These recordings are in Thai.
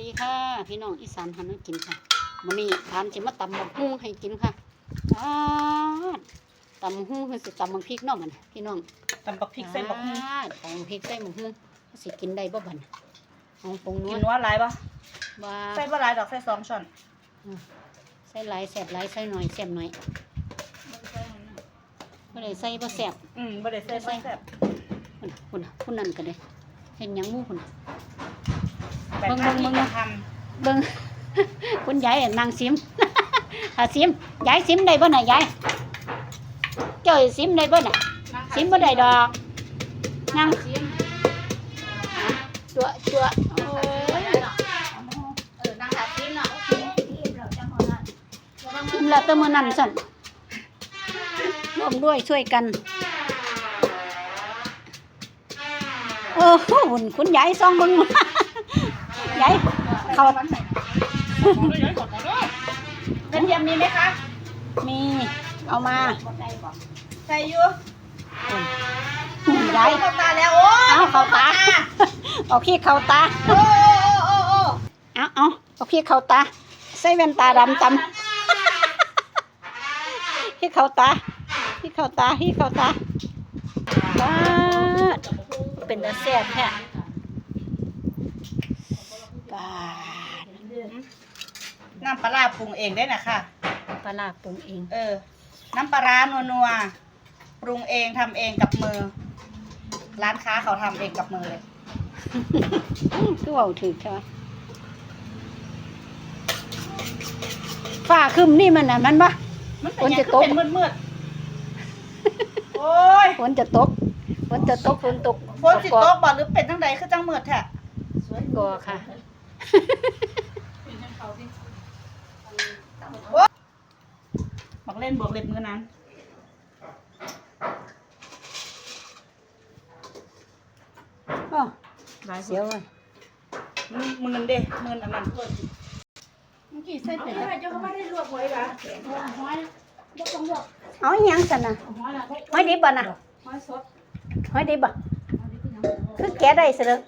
ดีค่ะ พี่น้องอีสานทำให้กินค่ะวันนี้ทานจะมาตำบักฮุ้งให้กินค่ะอ้าวตำบักฮุ้งคือสิตำบักพริกเนาะมันพี่น้องตำบักพริกใส่บักหุ่งอ้าวตำบักพริกใส่บักฮุ้งสิกินได้บ่บัดเอาปรุงนักิวนนัวหลายปะว่าใส่บ่หลายดอกใส่สองช้อนใส่หลายแซ่บหลายใส่หน่อยแซ่บหน่อยบ่ได้ใส่บ่แซ่บอืมบ่ได้ใส่บ่แซ่บพุ่นพุ่นพุ่นนั่นก็ได้เห็นหยังหมู่พุ่น แบบเบิ่งนั้นเบิ่งที่เบิ่ง ทเบิ่ง คุณยายอะนางซิมถ้าซิมยายซิมได้บ่น่ะยายเจ้าซิมได้บ่น่ะซิมบ่ได้ดอกนางจั่วจั่วโอ้ยซิมแล้วแต่มื้อนั้นสั่นร่วมด้วยช่วยกัน โอ้โหหุ่นคุณยายซองเบิ่ง ยายเขาำกระเทียมมีไหมคะมี เอามาใส่อยู่ยายเข้าตาแล้วโอ้เอาเข้าตาเอาพี่เข้าตาโอ้โอ้โอ้เอาเอาเอาพี่เข้าตาใส่แว่นตาดำตำพี่เข้าตาพี่เข้าตาพี่เข้าตาบ้าดเป็นตาแซ่บแท้บ้าดน้ำปลาร้าปรุงเองได้นะคะปลาร้าปรุงเอง เออ น้ำปลาร้านัวๆ ปรุงเองทำเองกับมือ ร้านค้าเขาทำเองกับมือเลยคือเว่าถือใช่ไหมฝ้าครึมนี่มันน่ะมันปะมันเป็นฝนยังจะคือตกเป็นมืดๆโอ้ยฝนจะตกฝนจะตกฝนตกฝนสิตกบ่หรือเป็นจังใดคือจังมืดแท้ก็ค่ะ บอกเล่นบวกเล็บมือนั้นอ้อหลายเสียวเลยมือมือเด้มืออันนั้นเมื่อกี้ใส่เป็นเจ้าเขาไม่ได้ลวกไว้ละเอาอีหยังสันน่ะหอยดิบบ่น่ะหอยดิบบ่คือแกะได้ซะเด้อ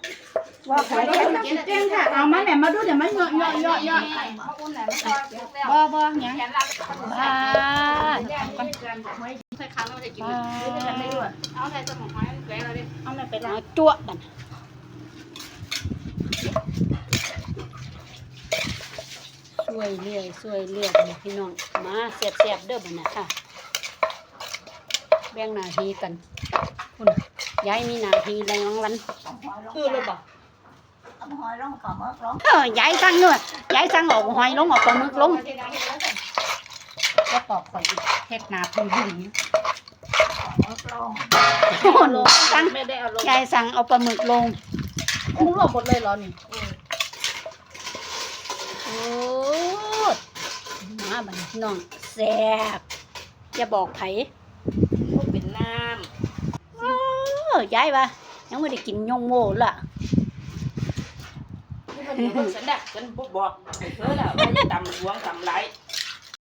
ว่าหอยแกะเจ้งค่ะเอามาแหม่มาดูเดี๋ยวมันเหยาะเหยาะเหยาะเหยาะบ่บ่หยังบ้าใส่คันแล้วมันจะกินบ้าเอาใส่สมองหอยแกะเลยดิเอาแม่ไปลอาจั่วบัดน่ะช่วยเรื่อยช่วยเรื่อยพี่น้องมาเสียบเสียบเด้อบัดน่ะค่ะ แบ่งหน้าที่กันคุณยายมีหน้าที่อะไรของวันคือเลยบ่ เออยายสั่งเนอะยายสั่งออกหอยลงออกปลาหมึกลงก็ตอบข่อยอีกเฮ็ดนาพุ่งหุ่นหุ่นสั่งไม่ได้เอาลงยายสั่งเอาปลาหมึกลงมึงลงหมดเลยเหรอนี่โอ้ยมาบัดนน้องแซ่บจะบอกไผเป็นน้โอ้ยยายว่ายังไม่ได้กินยงโมล่ะ นี่มันอยู่บนสันดักฉันบอกให้เธอแล้วไม่ได้ตำหลวงตำไหล